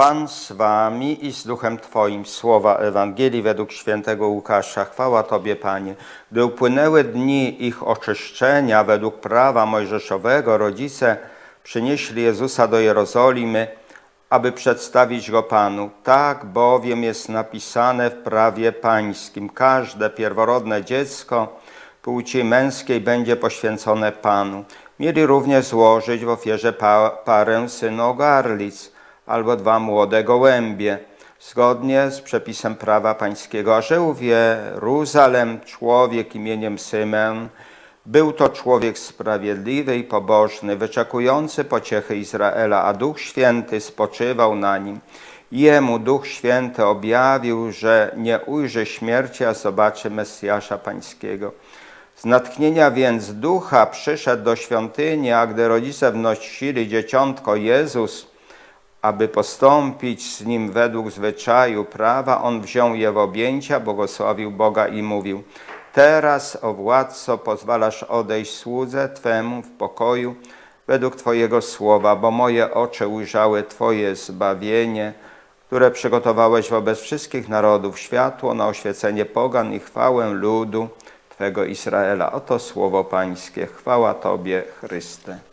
Pan z wami i z duchem Twoim. Słowa Ewangelii według świętego Łukasza. Chwała Tobie, Panie. Gdy upłynęły dni ich oczyszczenia według prawa mojżeszowego, rodzice przynieśli Jezusa do Jerozolimy, aby przedstawić Go Panu. Tak bowiem jest napisane w prawie pańskim. Każde pierworodne dziecko płci męskiej będzie poświęcone Panu. Mieli również złożyć w ofierze pa parę synogarlic albo dwa młode gołębie, zgodnie z przepisem prawa pańskiego. Żył w Jeruzalem człowiek imieniem Symeon. Był to człowiek sprawiedliwy i pobożny, wyczekujący pociechy Izraela, a Duch Święty spoczywał na nim. Jemu Duch Święty objawił, że nie ujrzy śmierci, a zobaczy Mesjasza Pańskiego. Z natchnienia więc ducha przyszedł do świątyni, a gdy rodzice wnosili dzieciątko Jezus, aby postąpić z nim według zwyczaju prawa, on wziął je w objęcia, błogosławił Boga i mówił: Teraz, o władco, pozwalasz odejść słudze Twemu w pokoju według Twojego słowa, bo moje oczy ujrzały Twoje zbawienie, które przygotowałeś wobec wszystkich narodów, światło na oświecenie pogan i chwałę ludu Twego Izraela. Oto słowo Pańskie. Chwała Tobie, Chryste.